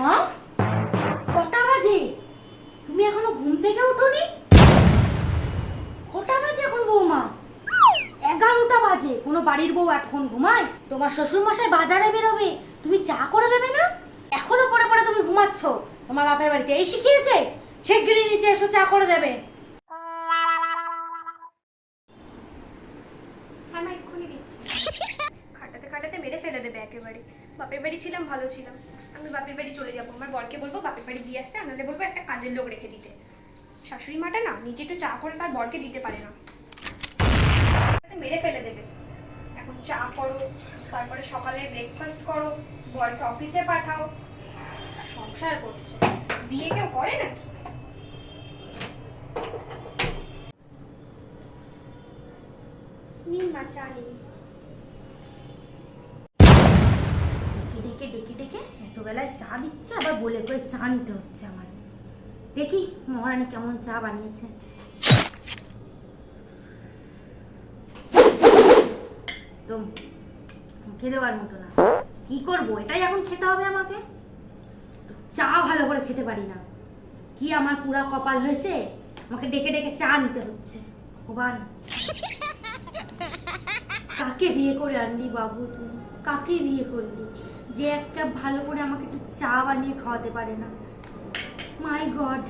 মা? কটা বাজে? তুমি এখনও ঘুম থেকে উঠোনি? কটা বাজে এখন বৌমা? এগারোটা বাজে। কোনো বাড়ির বউ এতক্ষণ ঘুমায়? তোমার শ্বশুর মশাই বাজারে বেরোবে। তুমি চা করে দেবে না? এখনও পরে পরে তুমি ঘুমাচ্ছ। তোমার বাপের বাড়িতে এই শিখিয়েছে? শিগগিরই নিচে এসো, চা করে দেবে। খাটাতে খাটাতে মেরে ফেলে দেবে একেবারে। বাপের বাড়ি ছিলাম, ভালো ছিলাম। আমি বাপের বাড়ি চলে যাব। আমার বরকে বলব, বাপের বাড়ি দিয়ে আসতে। আমাদের বলব, একটা কাজের লোক রেখে দিতে। শাশুড়ি মাটা না, নিজে একটু চা করে তার বরকে দিতে পারে না। মেরে ফেলে দেবে। এখন চা করো, তারপরে সকালে ব্রেকফাস্ট করো, বরকে অফিসে পাঠাও। সংসার করছে। বিয়ে কেউ করে নাকি? নিন মা, চা নিন। ডেকে এত বেলায় চা দিচ্ছে, আবার বলে করে চা নিতে হচ্ছে আমার। দেখি মহারানী কেমন চা বানিয়েছে। মতো না। কি করব? এটাই এখন খেতে হবে আমাকে। চা ভালো করে খেতে পারি না। কি আমার পুরা কপাল হয়েছে? আমাকে ডেকে ডেকে চা নিতে হচ্ছে। ভগবান। কাকে বিয়ে করে আনলি বাবু তুই? কাকে বিয়ে করলি? যে একটা ভালো করে আমাকে একটু চা বানিয়ে খাওয়াতে পারে না। মাই গড